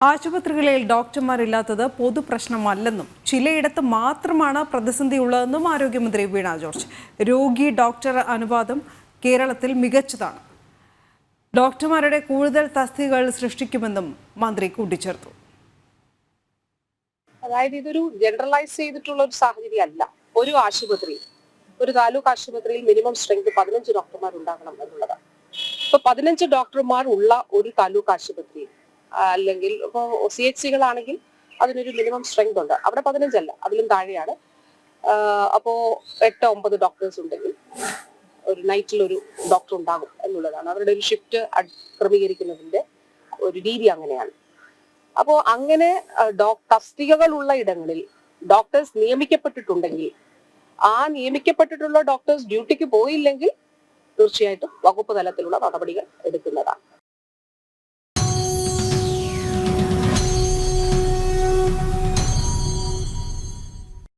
ആശുപത്രികളിൽ ഡോക്ടർമാരില്ലാത്തത് പൊതുപ്രശ്നമല്ലെന്നും ചിലയിടത്ത് മാത്രമാണ് പ്രതിസന്ധിയുള്ളതെന്നും ആരോഗ്യമന്ത്രി വീണ ജോർജ്. രോഗി ഡോക്ടർ അനുപാതം കേരളത്തിൽ മികച്ചതാണ്. ഡോക്ടർമാരുടെ കൂടുതൽ തസ്തികകൾ സൃഷ്ടിക്കുമെന്നും മന്ത്രി കൂട്ടിച്ചേർത്തു. അതായത് ഇതൊരു ജനറലൈസ് ചെയ്തിട്ടുള്ള ഒരു സാഹചര്യം അല്ല ഒരു ആശുപത്രി ഒരു താലൂക്ക് ആശുപത്രിയിൽ മിനിമം സ്ട്രെങ്ത് പതിനഞ്ച് ഡോക്ടർമാർ ഉണ്ടാകണം എന്നുള്ളതാണ്. ഇപ്പൊ പതിനഞ്ച് ഡോക്ടർമാർ ഉള്ള ഒരു താലൂക്ക് ആശുപത്രി ആ, അല്ലെങ്കിൽ ഇപ്പോൾ സി എച്ച് സികളാണെങ്കിൽ അതിനൊരു മിനിമം സ്ട്രെങ്ത് ഉണ്ട്. അവിടെ പതിനഞ്ചല്ല അതിലും താഴെയാണ്. അപ്പോ എട്ട് ഒമ്പത് ഡോക്ടേഴ്സ് ഉണ്ടെങ്കിൽ ഒരു നൈറ്റിൽ ഒരു ഡോക്ടർ ഉണ്ടാകും എന്നുള്ളതാണ്. അവരുടെ ഒരു ഷിഫ്റ്റ് ക്രമീകരിക്കുന്നതിന്റെ ഒരു രീതി അങ്ങനെയാണ്. അപ്പോ അങ്ങനെ തസ്തികകളുള്ള ഇടങ്ങളിൽ ഡോക്ടേഴ്സ് നിയമിക്കപ്പെട്ടിട്ടുണ്ടെങ്കിൽ ആ നിയമിക്കപ്പെട്ടിട്ടുള്ള ഡോക്ടേഴ്സ് ഡ്യൂട്ടിക്ക് പോയില്ലെങ്കിൽ തീർച്ചയായിട്ടും വകുപ്പ് തലത്തിലുള്ള നടപടികൾ എടുക്കുന്നതാണ്.